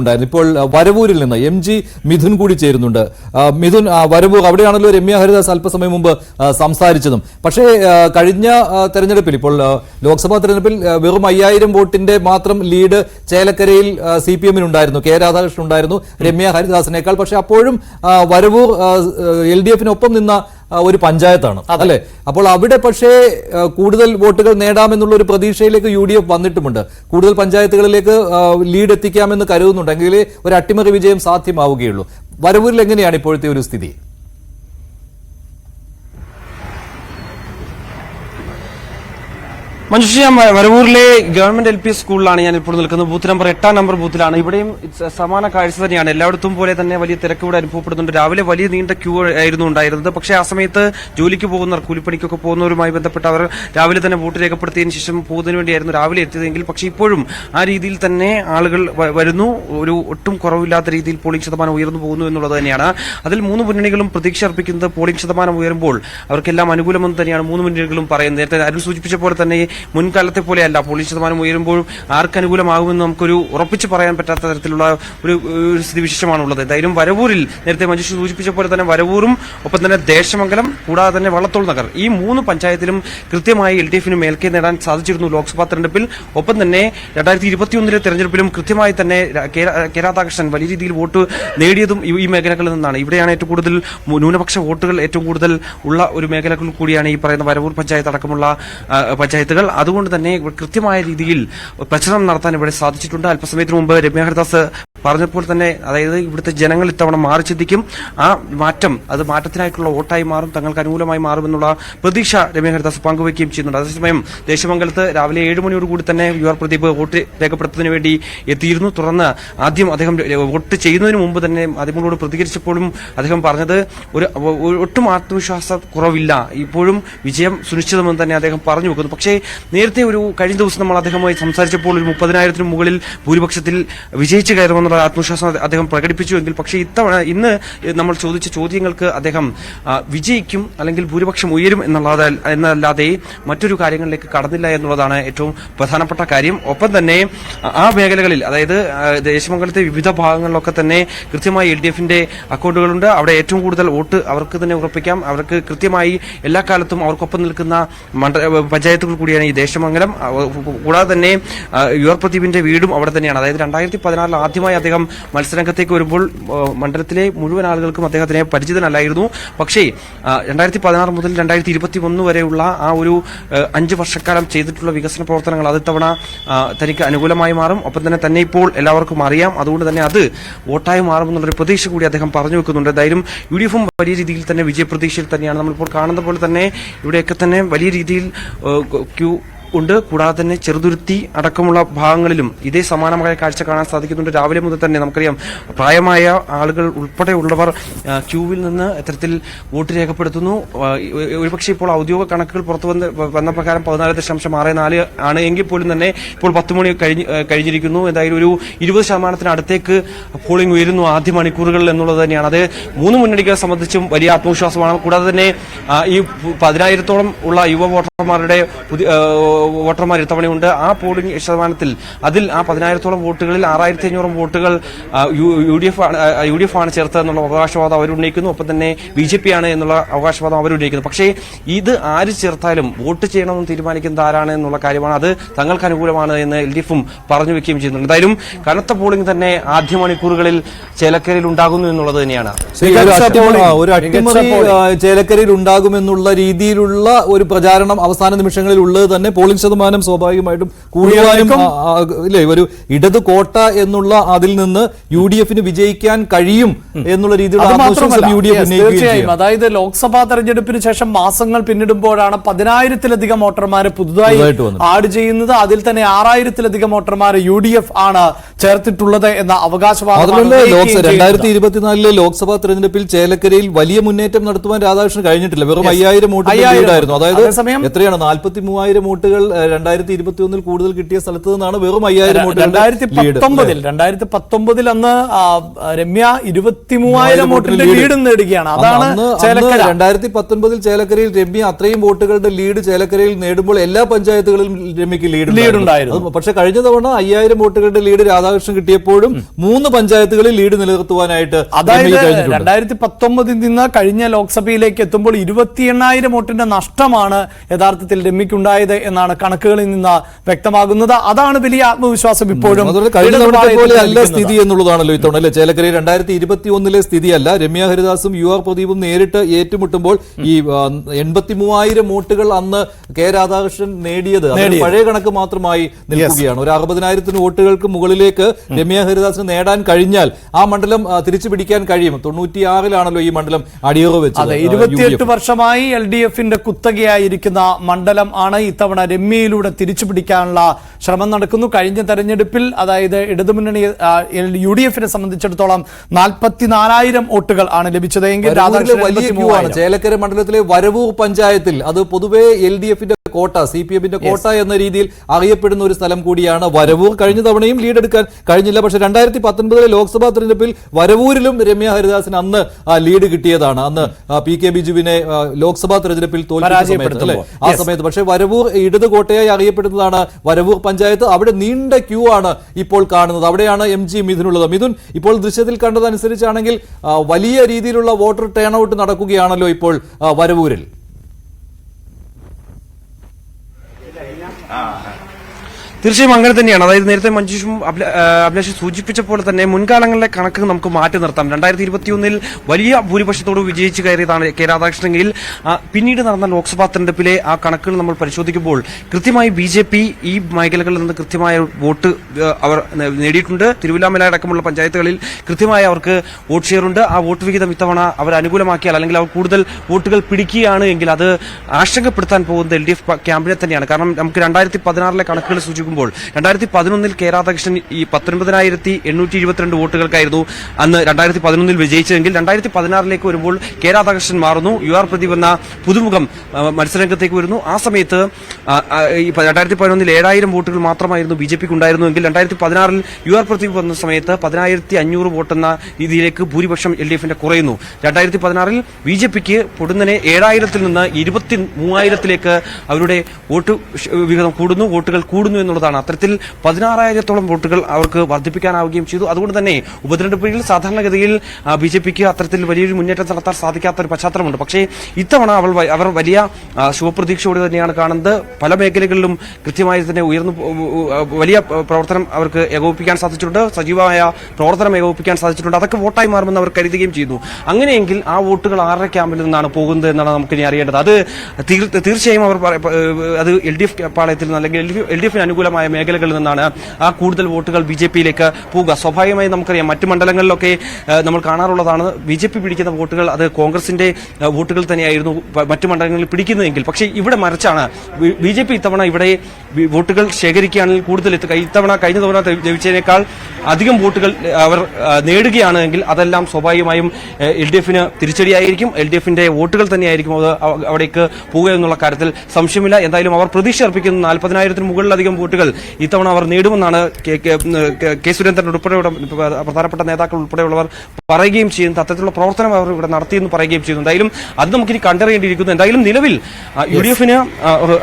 ഉണ്ടായിരുന്നു. ഇപ്പോൾ വരവൂരിൽ നിന്ന് എം ജി മിഥുൻ കൂടി ചേരുന്നുണ്ട്. മിഥുൻ വരവൂർ അവിടെയാണല്ലോ രമ്യ ഹരിദാസ് അല്പസമയം മുമ്പ് സംസാരിച്ചതും. പക്ഷേ കഴിഞ്ഞ തെരഞ്ഞെടുപ്പിൽ ഇപ്പോൾ ലോക്സഭാ തെരഞ്ഞെടുപ്പിൽ വെറും അയ്യായിരം വോട്ടിന്റെ മാത്രം ലീഡ് ചേലക്കരയിൽ സി പി എമ്മിനുണ്ടായിരുന്നു കെ രാധാകൃഷ്ണൻ ഉണ്ടായിരുന്നു രമ്യ ഹരിദാസിനേക്കാൾ. പക്ഷേ അപ്പോഴും വരവൂർ എൽ ഡി എഫിനൊപ്പം നിന്ന ഒരു പഞ്ചായത്താണ്. അല്ലെ? അപ്പോൾ അവിടെ പക്ഷേ കൂടുതൽ വോട്ടുകൾ നേടാമെന്നുള്ള ഒരു പ്രതീക്ഷയിലേക്ക് യു ഡി എഫ് വന്നിട്ടുമുണ്ട്. കൂടുതൽ പഞ്ചായത്തുകളിലേക്ക് ലീഡ് എത്തിക്കാമെന്ന് കരുതുന്നുണ്ടെങ്കിൽ ഒരു അട്ടിമറി വിജയം സാധ്യമാവുകയുള്ളൂ. വരവൂരിൽ എങ്ങനെയാണ് ഇപ്പോഴത്തെ ഒരു സ്ഥിതി? മഞ്ജുഷ ഞാൻ വരവൂരിലെ ഗവൺമെന്റ് എൽ പി സ്കൂളിലാണ് ഞാൻ ഇപ്പോൾ നിൽക്കുന്നത്. ബൂത്ത് നമ്പർ എട്ടാം നമ്പർ ബൂത്തിലാണ്. ഇവിടെയും സമാന കാഴ്ച തന്നെയാണ്. എല്ലായിടത്തും പോലെ തന്നെ വലിയ തിരക്ക് ഇവിടെ അനുഭവപ്പെടുന്നുണ്ട്. രാവിലെ വലിയ നീണ്ട ക്യൂ ആയിരുന്നു ഉണ്ടായിരുന്നത്. പക്ഷേ ആ സമയത്ത് ജോലിക്ക് പോകുന്നവർ കൂലിപ്പണിക്കൊക്കെ പോകുന്നവരുമായി ബന്ധപ്പെട്ട് അവർ രാവിലെ തന്നെ വോട്ട് രേഖപ്പെടുത്തിയതിനു ശേഷം പോകുന്നതിന് വേണ്ടിയായിരുന്നു രാവിലെ എത്തിയതെങ്കിൽ. പക്ഷേ ഇപ്പോഴും ആ രീതിയിൽ തന്നെ ആളുകൾ വരുന്നു. ഒരു ഒട്ടും കുറവില്ലാത്ത രീതിയിൽ പോളിംഗ് ശതമാനം ഉയർന്നു പോകുന്നു എന്നുള്ളത് തന്നെയാണ്. അതിൽ മൂന്ന് മുന്നണികളും പ്രതീക്ഷ അർപ്പിക്കുന്നത് പോളിംഗ് ശതമാനം ഉയരുമ്പോൾ അവർക്കെല്ലാം അനുകൂലമെന്ന് തന്നെയാണ് മൂന്ന് മുന്നണികളും പറയുന്നത്. നേരത്തെ അരുൾ സൂചിപ്പിച്ച പോലെ തന്നെ മുൻകാലത്തെ പോലെയല്ല പോളിംഗ് ശതമാനം ഉയരുമ്പോഴും ആർക്ക് അനുകൂലമാകുമെന്ന് നമുക്കൊരു ഉറപ്പിച്ച് പറയാൻ പറ്റാത്ത തരത്തിലുള്ള ഒരു സ്ഥിതിവിശേഷമാണുള്ളത്. എന്തായാലും വരവൂരിൽ നേരത്തെ മഞ്ജുഷ് സൂചിപ്പിച്ച പോലെ തന്നെ വരവൂരും ഒപ്പം തന്നെ ദേശമംഗലം കൂടാതെ തന്നെ വള്ളത്തോൾ നഗർ. ഈ മൂന്ന് പഞ്ചായത്തിലും കൃത്യമായി എൽ ഡി എഫിന് മേൽക്കൈ നേടാൻ സാധിച്ചിരുന്നു ലോക്സഭാ തെരഞ്ഞെടുപ്പിൽ. ഒപ്പം തന്നെ രണ്ടായിരത്തി ഇരുപത്തിയൊന്നിലെ തെരഞ്ഞെടുപ്പിലും കൃത്യമായി തന്നെ കെ രാധാകൃഷ്ണൻ വലിയ രീതിയിൽ വോട്ട് നേടിയതും ഈ- മേഖലകളിൽ നിന്നാണ്. ഇവിടെയാണ് ഏറ്റവും കൂടുതൽ ന്യൂനപക്ഷ വോട്ടുകൾ ഏറ്റവും കൂടുതൽ ഉള്ള ഒരു മേഖലകൾ കൂടിയാണ് ഈ പറയുന്ന വരവൂർ പഞ്ചായത്ത് അടക്കമുള്ള പഞ്ചായത്തുകൾ. അതുകൊണ്ട് തന്നെ കൃത്യമായ രീതിയിൽ പ്രചരണം നടത്താൻ ഇവിടെ സാധിച്ചിട്ടുണ്ട്. അല്പസമയത്തിന് മുമ്പ് രമ്യ ഹരിദാസ് പറഞ്ഞപ്പോൾ തന്നെ അതായത് ഇവിടുത്തെ ജനങ്ങൾ ഇത്തവണ മാറി ചിന്തിക്കും. ആ മാറ്റം അത് മാറ്റത്തിനായിട്ടുള്ള വോട്ടായി മാറും തങ്ങൾക്ക് അനുകൂലമായി മാറുമെന്നുള്ള പ്രതീക്ഷ രമ്യ ഹരിദാസ് പങ്കുവയ്ക്കുകയും ചെയ്യുന്നുണ്ട്. അതേസമയം ദേശമംഗലത്ത് രാവിലെ ഏഴ് മണിയോട് കൂടി തന്നെ യു ആർ പ്രദീപ് വോട്ട് രേഖപ്പെടുത്തുന്നതിന് വേണ്ടി എത്തിയിരുന്നു. തുടർന്ന് ആദ്യം അദ്ദേഹം വോട്ട് ചെയ്യുന്നതിന് മുമ്പ് തന്നെ മാധ്യമങ്ങളോട് പ്രതികരിച്ചപ്പോഴും അദ്ദേഹം പറഞ്ഞത് ഒരു ഒട്ടും ആത്മവിശ്വാസ കുറവില്ല. ഇപ്പോഴും വിജയം സുനിശ്ചിതമെന്ന് തന്നെ അദ്ദേഹം പറഞ്ഞു വെക്കുന്നു. പക്ഷേ നേരത്തെ ഒരു കഴിഞ്ഞ ദിവസം നമ്മൾ അദ്ദേഹമായി സംസാരിച്ചപ്പോൾ ഒരു മുപ്പതിനായിരത്തിന് മുകളിൽ ഭൂരിപക്ഷത്തിൽ വിജയിച്ചു കയറുമെന്നുള്ള ആത്മവിശ്വാസം അദ്ദേഹം പ്രകടിപ്പിച്ചുവെങ്കിൽ പക്ഷേ ഇത്തവണ ഇന്ന് നമ്മൾ ചോദിച്ച ചോദ്യങ്ങൾക്ക് അദ്ദേഹം വിജയിക്കും അല്ലെങ്കിൽ ഭൂരിപക്ഷം ഉയരും എന്നുള്ളത് എന്നല്ലാതെ മറ്റൊരു കാര്യങ്ങളിലേക്ക് കടന്നില്ല എന്നുള്ളതാണ് ഏറ്റവും പ്രധാനപ്പെട്ട കാര്യം. ഒപ്പം തന്നെ ആ മേഖലകളിൽ അതായത് ദേശമംഗലത്തെ വിവിധ ഭാഗങ്ങളിലൊക്കെ തന്നെ കൃത്യമായി എൽ ഡി എഫിന്റെ അക്കൗണ്ടുകളുണ്ട്. അവിടെ ഏറ്റവും കൂടുതൽ വോട്ട് അവർക്ക് തന്നെ ഉറപ്പിക്കാം. അവർക്ക് കൃത്യമായി എല്ലാ കാലത്തും അവർക്കൊപ്പം നിൽക്കുന്ന പഞ്ചായത്തുകൾ കൂടിയാണ് ഈ ദേശമംഗലം. കൂടാതെ തന്നെ യുവർ പ്രദീപിന്റെ വീടും അവിടെ തന്നെയാണ്. അതായത് രണ്ടായിരത്തി പതിനാറിൽ ആദ്യമായി അദ്ദേഹം മത്സരരംഗത്തേക്ക് വരുമ്പോൾ മണ്ഡലത്തിലെ മുഴുവൻ ആളുകൾക്കും അദ്ദേഹത്തിനെ പരിചിതനല്ലായിരുന്നു. പക്ഷേ രണ്ടായിരത്തി പതിനാറ് മുതൽ രണ്ടായിരത്തി ഇരുപത്തി ഒന്ന് വരെയുള്ള ആ ഒരു അഞ്ച് വർഷക്കാലം ചെയ്തിട്ടുള്ള വികസന പ്രവർത്തനങ്ങൾ അത് തവണ തനിക്ക് അനുകൂലമായി മാറും. ഒപ്പം തന്നെ തന്നെ ഇപ്പോൾ എല്ലാവർക്കും അറിയാം. അതുകൊണ്ട് തന്നെ അത് വോട്ടായി മാറുമെന്നുള്ളൊരു പ്രതീക്ഷ കൂടി അദ്ദേഹം പറഞ്ഞു വെക്കുന്നുണ്ട്. എന്തായാലും യു ഡി എഫും വലിയ രീതിയിൽ തന്നെ വിജയപ്രതീക്ഷയിൽ തന്നെയാണ്. നമ്മളിപ്പോൾ കാണുന്ന പോലെ തന്നെ ഇവിടെയൊക്കെ തന്നെ വലിയ രീതിയിൽ ക്യൂ ഉണ്ട്. കൂടാതെ തന്നെ ചെറുതുരുത്തി അടക്കമുള്ള ഭാഗങ്ങളിലും ഇതേ സമാനമായ കാഴ്ച കാണാൻ സാധിക്കുന്നുണ്ട്. രാവിലെ മുതൽ തന്നെ നമുക്കറിയാം പ്രായമായ ആളുകൾ ഉൾപ്പെടെയുള്ളവർ ക്യൂവിൽ നിന്ന് ഇത്തരത്തിൽ വോട്ട് രേഖപ്പെടുത്തുന്നു. ഒരുപക്ഷെ ഇപ്പോൾ ഔദ്യോഗിക കണക്കുകൾ പുറത്തു വന്ന് വന്ന പ്രകാരം പതിനാല് ദശാംശം ആറ് നാല് ആണ് എങ്കിൽ പോലും തന്നെ ഇപ്പോൾ പത്ത് മണി കഴിഞ്ഞ് കഴിഞ്ഞിരിക്കുന്നു. എന്തായാലും ഒരു ഇരുപത് ശതമാനത്തിന് അടുത്തേക്ക് പോളിംഗ് ഉയരുന്നു ആദ്യ മണിക്കൂറുകളിൽ എന്നുള്ളത് തന്നെയാണ്. അത് മൂന്ന് മുന്നണികളെ സംബന്ധിച്ചും വലിയ ആത്മവിശ്വാസമാണ്. കൂടാതെ തന്നെ ഈ പതിനായിരത്തോളം ഉള്ള യുവ വോട്ടർമാരുടെ വോട്ടർമാർ ഇത്തവണയുണ്ട്. ആ പോളിംഗ് ശതമാനത്തിൽ അതിൽ ആ പതിനായിരത്തോളം വോട്ടുകളിൽ ആറായിരത്തി അഞ്ഞൂറ് വോട്ടുകൾ U- D F U D F ആണ് ചേർത്തതെന്നുള്ള അവകാശവാദം അവരുന്നയിക്കുന്നു ഒപ്പം തന്നെ ബി ജെ പി ആണ് എന്നുള്ള അവകാശവാദം അവരുന്നയിക്കുന്നു പക്ഷേ ഇത് ആര് ചേർത്താലും വോട്ട് ചെയ്യണമെന്ന് തീരുമാനിക്കുന്നത് ആരാണ് എന്നുള്ള കാര്യമാണ് അത് തങ്ങൾക്ക് അനുകൂലമാണ് എന്ന് എൽ ഡി എഫും പറഞ്ഞു വെക്കുകയും ചെയ്യുന്നുണ്ട്. എന്തായാലും കനത്ത പോളിംഗ് തന്നെ ആദ്യ മണിക്കൂറുകളിൽ ചേലക്കരയിൽ ഉണ്ടാകുന്നു എന്നുള്ളത് തന്നെയാണ്. ഒരു അട്ടിമറി ചേലക്കരയിൽ ഉണ്ടാകുമെന്നുള്ള രീതിയിലുള്ള ഒരു പ്രചാരണം അവസാന നിമിഷങ്ങളിൽ ഉള്ളത് തന്നെ പോളിംഗ് ശതമാനം സ്വാഭാവികമായിട്ടും കൂടുവാനും ആ, ഇല്ലേ ഒരു ഇടത് കോട്ട എന്നുള്ള അതിൽ നിന്ന് യു ഡി എഫിന് വിജയിക്കാൻ കഴിയും എന്നുള്ള രീതിയിലുള്ള അത് ആത്മവിശ്വാസം മാത്രമല്ല. യു ഡി എഫ് തീർച്ചയായും. അതായത് ലോക്സഭാ തെരഞ്ഞെടുപ്പിന് ശേഷം മാസങ്ങൾ പിന്നിടുമ്പോഴാണ് പതിനായിരത്തിലധികം വോട്ടർമാരെ പുതുതായി ആഡ് ചെയ്യുന്നത്. അതിൽ തന്നെ ആറായിരത്തിലധികം വോട്ടർമാരെ യു ഡി എഫ് ആണ് ചേർത്തിട്ടുള്ളത് എന്ന അവകാശവാദം രണ്ടായിരത്തി ഇരുപത്തിനാലിലെ ലോക്സഭാ തെരഞ്ഞെടുപ്പിൽ ചേലക്കരയിൽ വലിയ മുന്നേറ്റം നടത്തുവാൻ രാധാകൃഷ്ണൻ കഴിഞ്ഞിട്ടില്ല. വെറും അയ്യായിരം വോട്ട്. അതായത് എത്രയാണ്? നാൽപ്പത്തി മൂവായിരം വോട്ടുകൾ വോട്ടുകൾ രണ്ടായിരത്തി ഇരുപത്തി ഒന്നിൽ കൂടുതൽ കിട്ടിയ സ്ഥലത്ത് നിന്നാണ് വെറും അയ്യായിരം രണ്ടായിരത്തി വോട്ടുകളുടെ പത്തൊമ്പതിൽ രണ്ടായിരത്തി പത്തൊമ്പതിൽ അന്ന് രമ്യ ഇരുപത്തി മൂവായിരം വോട്ടിന്റെ ലീഡ് നേടുകയാണ്. അതാണ് രണ്ടായിരത്തി പത്തൊൻപതിൽ ചേലക്കരയിൽ രമ്യ അത്രയും വോട്ടുകളുടെ ലീഡ് ചേലക്കരയിൽ നേടുമ്പോൾ എല്ലാ പഞ്ചായത്തുകളിലും രമ്യക്ക് ലീഡ് ലീഡ് ഉണ്ടായിരുന്നു. പക്ഷെ കഴിഞ്ഞ തവണ അയ്യായിരം വോട്ടുകളുടെ ലീഡ് രാധാകൃഷ്ണൻ കിട്ടിയപ്പോഴും മൂന്ന് പഞ്ചായത്തുകളിൽ ലീഡ് നിലനിർത്തുവാനായിട്ട് അതായത് രണ്ടായിരത്തി പത്തൊമ്പതിൽ നിന്ന് കഴിഞ്ഞ ലോക്സഭയിലേക്ക് എത്തുമ്പോൾ ഇരുപത്തി എണ്ണായിരം വോട്ടിന്റെ നഷ്ടമാണ് യഥാർത്ഥത്തിൽ രമ്യക്കുണ്ടായത് എന്നാണ് കണക്കുകളിൽ നിന്ന് വ്യക്തമാകുന്നത്. അതാണ് വലിയ ആത്മവിശ്വാസം ഇപ്പോഴും കഴിഞ്ഞ തവണത്തെ പോലെ അല്ല സ്ഥിതി എന്നുള്ളതാണല്ലോ ഇത്തവണ അല്ലെ? ചേലക്കരയിൽ രണ്ടായിരത്തി ഇരുപത്തി ഒന്നിലെ സ്ഥിതിയല്ല. രമ്യ ഹരിദാസും യു ആർ പ്രദീപും നേരിട്ട് ഏറ്റുമുട്ടുമ്പോൾ ഈ എൺപത്തി മൂവായിരം വോട്ടുകൾ അന്ന് കെ രാധാകൃഷ്ണൻ നേടിയത്. പഴയ കണക്ക് മാത്രമായി നിൽക്കുകയാണ്. ഒരു അറുപതിനായിരത്തിന് വോട്ടുകൾക്ക് മുകളിലേക്ക് രമ്യ ഹരിദാസിന് നേടാൻ കഴിഞ്ഞാൽ ആ മണ്ഡലം തിരിച്ചു പിടിക്കാൻ കഴിയും. തൊണ്ണൂറ്റിയാറിലാണല്ലോ ഈ മണ്ഡലം അടിയറവ് വെച്ചത്. ഇരുപത്തിയെട്ട്. വർഷമായി എൽ ഡി എഫിന്റെ കുത്തകയായിരിക്കുന്ന മണ്ഡലം ആണ് ഇത്തവണ രമ്യയിലൂടെ തിരിച്ചു പിടിക്കാനുള്ള ശ്രമം നടക്കുന്നു. കഴിഞ്ഞ തെരഞ്ഞെടുപ്പിൽ അതായത് ഇടതുമുന്നണി യു ഡി എഫിനെ സംബന്ധിച്ചിടത്തോളം നാൽപ്പത്തിനാലായിരം വോട്ടുകൾ ആണ് ലഭിച്ചത്. എങ്കിൽ വലിയ ക്യൂ ആണ്. 83,000. ചേലക്കര മണ്ഡലത്തിലെ വരവൂർ പഞ്ചായത്തിൽ അത് പൊതുവേ എൽ ഡി എഫിന്റെ കോട്ട സി പി എമ്മിന്റെ കോട്ട എന്ന രീതിയിൽ അറിയപ്പെടുന്ന ഒരു സ്ഥലം കൂടിയാണ് വരവൂർ. കഴിഞ്ഞ തവണയും ലീഡ് എടുക്കാൻ കഴിഞ്ഞില്ല. പക്ഷേ രണ്ടായിരത്തി പത്തൊൻപതിലെ ലോക്സഭാ തെരഞ്ഞെടുപ്പിൽ വരവൂരിലും രമ്യ ഹരിദാസിന് അന്ന് ലീഡ് കിട്ടിയതാണ്. അന്ന് പി കെ ബിജുവിനെ ലോക്സഭാ തെരഞ്ഞെടുപ്പിൽ തോൽപ്പിച്ചല്ലേ ആ സമയത്ത്. പക്ഷേ വരവൂർ ഇടത് കോട്ടയായി അറിയപ്പെടുന്നതാണ് വരവൂർ പഞ്ചായത്ത്. അവിടെ നീണ്ട ക്യൂ ആണ് ഇപ്പോൾ കാണുന്നത്. അവിടെയാണ് എം ജി മിഥുനുള്ളത്. മിഥുൻ ഇപ്പോൾ ദൃശ്യത്തിൽ കണ്ടതനുസരിച്ചാണെങ്കിൽ വലിയ രീതിയിലുള്ള വോട്ടർ ടേൺ ഔട്ട് നടക്കുകയാണല്ലോ ഇപ്പോൾ വരവൂരിൽ. തീർച്ചയായും അങ്ങനെ തന്നെയാണ്. അതായത് നേരത്തെ മഞ്ജുഷും അഭിലാഷും സൂചിപ്പിച്ച പോലെ തന്നെ മുൻകാലങ്ങളിലെ കണക്ക് നമുക്ക് മാറ്റി നിർത്താം. രണ്ടായിരത്തി ഇരുപത്തിയൊന്നിൽ വലിയ ഭൂരിപക്ഷത്തോട് വിജയിച്ചു കയറിയതാണ് കെ രാധാകൃഷ്ണനെങ്കിൽ പിന്നീട് നടന്ന ലോക്സഭാ തെരഞ്ഞെടുപ്പിലെ ആ കണക്കുകൾ നമ്മൾ പരിശോധിക്കുമ്പോൾ കൃത്യമായി ബി ജെ പി ഈ മേഖലകളിൽ നിന്ന് കൃത്യമായ വോട്ട് അവർ നേടിയിട്ടുണ്ട്. തിരുവില്ലാമല അടക്കമുള്ള പഞ്ചായത്തുകളിൽ കൃത്യമായി അവർക്ക് വോട്ട് ഷെയറുണ്ട്. ആ വോട്ട് വിഹിതം ഇത്തവണ അവർ അനുകൂലമാക്കിയാൽ അല്ലെങ്കിൽ അവർ കൂടുതൽ വോട്ടുകൾ പിടിക്കുകയാണ് എങ്കിൽ അത് ആശങ്കപ്പെടുത്താൻ പോകുന്നത് എൽ ഡി എഫ് ക്യാമ്പിനെ തന്നെയാണ്. കാരണം നമുക്ക് രണ്ടായിരത്തി പതിനാറിലെ കണക്കുകൾ സൂചിക്കുമ്പോൾ രണ്ടായിരത്തി പതിനൊന്നിൽ കെ രാധാകൃഷ്ണൻ ഈ പത്തൊൻപതിനായിരത്തി എണ്ണൂറ്റി ഇരുപത്തിരണ്ട് വോട്ടുകൾക്കായിരുന്നു അന്ന് രണ്ടായിരത്തി പതിനൊന്നിൽ വിജയിച്ചതെങ്കിൽ രണ്ടായിരത്തി പതിനാറിലേക്ക് വരുമ്പോൾ കെ രാധാകൃഷ്ണൻ മാറുന്നു. യു ആർ പ്രദീപ് എന്ന പുതുമുഖം മത്സരരംഗത്തേക്ക് വരുന്നു. ആ സമയത്ത് രണ്ടായിരത്തി പതിനൊന്നിൽ ഏഴായിരം വോട്ടുകൾ മാത്രമായിരുന്നു ബി ജെ പിക്ക് ഉണ്ടായിരുന്നുവെങ്കിൽ രണ്ടായിരത്തി പതിനാറിൽ യു ആർ പ്രദീപ് വന്ന സമയത്ത് പതിനായിരത്തി അഞ്ഞൂറ് വോട്ടെന്ന രീതിയിലേക്ക് ഭൂരിപക്ഷം എൽ ഡി എഫിന്റെ കുറയുന്നു. രണ്ടായിരത്തി പതിനാറിൽ ബി ജെ പിക്ക് പൊടുന്നനെ ഏഴായിരത്തിൽ നിന്ന് ഇരുപത്തി മൂവായിരത്തിലേക്ക് അവരുടെ വോട്ട് വിഹിതം കൂടുന്നു. വോട്ടുകൾ കൂടുന്നു എന്നുള്ളതാണ്. അത്തരത്തിൽ പതിനാറായിരത്തോളം വോട്ടുകൾ അവർക്ക് വർദ്ധിപ്പിക്കാനാവുകയും ചെയ്തു. അതുകൊണ്ട് തന്നെ ഉപതെരഞ്ഞെടുപ്പിൽ സാധാരണഗതിയിൽ ബി ജെ പിക്ക് അത്തരത്തിൽ വലിയൊരു മുന്നേറ്റം നടത്താൻ സാധിക്കാത്ത ഒരു പശ്ചാത്തലമുണ്ട്. പക്ഷേ ഇത്തവണ അവൾ അവർ വലിയ ശുഭപ്രതീക്ഷയോട് തന്നെയാണ് കാണുന്നത്. പല മേഖലകളിലും കൃത്യമായി തന്നെ ഉയർന്നു വലിയ പ്രവർത്തനം അവർക്ക് ഏകോപിപ്പിക്കാൻ സാധിച്ചിട്ടുണ്ട്. സജീവമായ പ്രവർത്തനം ഏകോപിപ്പിക്കാൻ സാധിച്ചിട്ടുണ്ട്. അതൊക്കെ വോട്ടായി മാറുമെന്ന് അവർ കരുതുകയും ചെയ്തു. അങ്ങനെയെങ്കിൽ ആ വോട്ടുകൾ ആറര ക്യാമ്പിൽ നിന്നാണ് പോകുന്നത് എന്നാണ് നമുക്ക് ഇനി അറിയേണ്ടത്. അത് തീർച്ചയായും അവർ അത് എൽ ഡി എഫ് പാളയത്തിൽ നിന്ന് അല്ലെങ്കിൽ എൽ ഡി എഫിന് മേഖലകളിൽ നിന്നാണ് ആ കൂടുതൽ വോട്ടുകൾ ബി ജെ പിയിലേക്ക് പോവുക സ്വാഭാവികമായി നമുക്കറിയാം മറ്റു മണ്ഡലങ്ങളിലൊക്കെ നമ്മൾ കാണാറുള്ളതാണ് ബി ജെ പി പിടിക്കുന്ന വോട്ടുകൾ അത് കോൺഗ്രസിന്റെ വോട്ടുകൾ തന്നെയായിരുന്നു മറ്റു മണ്ഡലങ്ങളിൽ പിടിക്കുന്നതെങ്കിൽ. പക്ഷേ ഇവിടെ മറിച്ചാണ് ബി ജെ പി ഇത്തവണ ഇവിടെ വോട്ടുകൾ ശേഖരിക്കുകയാണെങ്കിൽ കൂടുതൽ എത്തുക ഇത്തവണ കഴിഞ്ഞ തവണ ജയിച്ചതിനേക്കാൾ അധികം വോട്ടുകൾ അവർ നേടുകയാണെങ്കിൽ അതെല്ലാം സ്വാഭാവികമായും എൽ ഡി എഫിന് തിരിച്ചടിയായിരിക്കും. എൽ ഡി എഫിന്റെ വോട്ടുകൾ തന്നെയായിരിക്കും അത് അവിടേക്ക് പോവുക എന്നുള്ള കാര്യത്തിൽ സംശയമില്ല. എന്തായാലും അവർ പ്രതീക്ഷ അർപ്പിക്കുന്ന നാൽപ്പതിനായിരത്തിന് മുകളിലധികം വോട്ടുകൾ ഇത്തവണ അവർ നേടുമെന്നാണ് കെ- സുരേന്ദ്രൻ ഉൾപ്പെടെയുള്ള പ്രധാനപ്പെട്ട നേതാക്കൾ ഉൾപ്പെടെയുള്ളവർ പറയുകയും ചെയ്യുന്നത് അത്തരത്തിലുള്ള പ്രവർത്തനം അവർ ഇവിടെ നടത്തിയെന്ന് പറയുകയും ചെയ്യുന്നു. എന്തായാലും അത് നമുക്കിനി കണ്ടറിയേണ്ടിയിരിക്കുന്നു. എന്തായാലും നിലവിൽ യു ഡി എഫിന്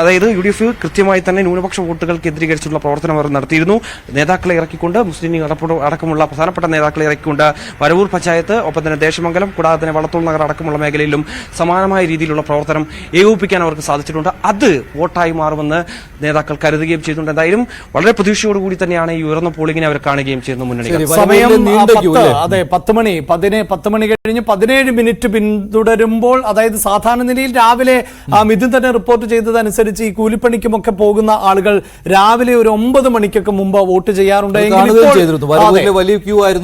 അതായത് യു ഡി എഫ് കൃത്യമായി തന്നെ ന്യൂനപക്ഷ വോട്ടുകൾ കേന്ദ്രീകരിച്ചുള്ള പ്രവർത്തനം അവർ നടത്തിയിരുന്നു. നേതാക്കളെ ഇറക്കിക്കൊണ്ട് മുസ്ലിം ലീഗ് അടക്കമുള്ള പ്രധാനപ്പെട്ട നേതാക്കളെ ഇറക്കിക്കൊണ്ട് വരവൂർ പഞ്ചായത്ത് ഒപ്പം തന്നെ ദേശമംഗലം കൂടാതെ തന്നെ വളത്തൂർ നഗർ അടക്കമുള്ള മേഖലയിലും സമാനമായ രീതിയിലുള്ള പ്രവർത്തനം ഏകോപിപ്പിക്കാൻ അവർക്ക് സാധിച്ചിട്ടുണ്ട്. അത് വോട്ടായി മാറുമെന്ന് നേതാക്കൾ കരുതുകയും ചെയ്തിട്ടുണ്ട് എന്തായാലും വളരെ പ്രതീക്ഷയോടുകൂടി തന്നെയാണ് ഈ ഉയർന്ന പോളിംഗിനെ അവർ കാണുകയും ചെയ്യുന്ന മുന്നണി. സമയം? അതെ പത്ത് മണി പതിനെ പത്ത് മണി കഴിഞ്ഞ് പതിനേഴ് മിനിറ്റ് പിന്തുടരുമ്പോൾ അതായത് സാധാരണ നിലയിൽ രാവിലെ മിഥുൻ തന്നെ റിപ്പോർട്ട് ചെയ്തതനുസരിച്ച് ഈ കൂലിപ്പണിക്കുമൊക്കെ പോകുന്ന ആളുകൾ രാവിലെ ഒരു ഒമ്പത് മണിക്കൊക്കെ മുമ്പ് വോട്ട് ചെയ്യാറുണ്ട്.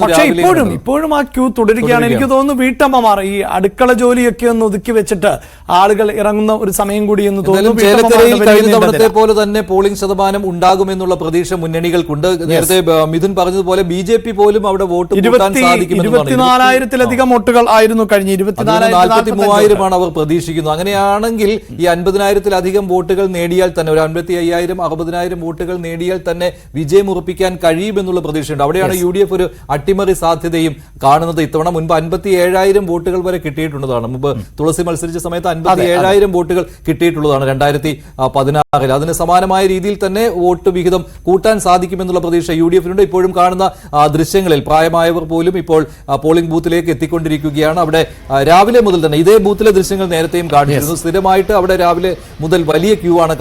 പക്ഷേ രാവിലെ ഇപ്പോഴും ഇപ്പോഴും ആ ക്യൂ തുടരുകയാണ്. എനിക്ക് തോന്നുന്നു വീട്ടമ്മമാർ ഈ അടുക്കള ജോലിയൊക്കെ ഒന്ന് ഒതുക്കി വെച്ചിട്ട് ആളുകൾ ഇറങ്ങുന്ന ഒരു സമയം കൂടി എന്ന് തോന്നുന്നു. പോലെ തന്നെ പോളിംഗ് ശതമാനം ഉണ്ടാകുമെന്നുള്ള പ്രതീക്ഷ മുന്നണികൾക്കുണ്ട്. നേരത്തെ മിഥുൻ പറഞ്ഞതുപോലെ ബി ജെ പി പോലും അവിടെ വോട്ട് ഇരുപത്തിനാലായിരത്തിലധികം വോട്ടുകൾ ആയിരുന്നു കഴിഞ്ഞ ഇരുപത്തിനാലായിരത്തി മൂവായിരമാണ് അവർ പ്രതീക്ഷിക്കുന്നത് അങ്ങനെയാണെങ്കിൽ ഈ അൻപതിനായിരത്തിലധികം വോട്ടുകൾ നേടിയാൽ തന്നെ ഒരു അൻപത്തി അയ്യായിരം അറുപതിനായിരം വോട്ടുകൾ നേടിയാൽ തന്നെ വിജയം ഉറപ്പിക്കാൻ കഴിയുമെന്നുള്ള പ്രതീക്ഷയുണ്ട്. അവിടെയാണ് യു ഡി എഫ് ഒരു അട്ടിമറി സാധ്യതയും കാണുന്നത്. ഇത്തവണ മുൻപ് അൻപത്തി ഏഴായിരം വോട്ടുകൾ വരെ കിട്ടിയിട്ടുള്ളതാണ്. മുമ്പ് തുളസി മത്സരിച്ച സമയത്ത് അൻപത്തി ഏഴായിരം വോട്ടുകൾ കിട്ടിയിട്ടുള്ളതാണ്. രണ്ടായിരത്തി പതിനാറിൽ. അതിന് സമാനമായ രീതിയിൽ തന്നെ വോട്ട് വിഹിതം കൂട്ടാൻ സാധിക്കുമെന്നുള്ള പ്രതീക്ഷ യു ഡി എഫിനുണ്ട്. ഇപ്പോഴും കാണുന്ന ദൃശ്യങ്ങളിൽ പ്രായമായവർ പോലും ഇപ്പോൾ പോളിംഗ് ബൂത്തിലേക്ക് എത്തിക്കൊണ്ടിരിക്കുകയാണ്. അവിടെ രാവിലെ മുതൽ തന്നെ ഇതേ ബൂത്തിലെ ദൃശ്യങ്ങൾ നേരത്തെയും കാണിച്ചിരുന്നു. സ്ഥിരമായിട്ട് അവിടെ രാവിലെ മുതൽ വലിയ ക്യൂ ആണ്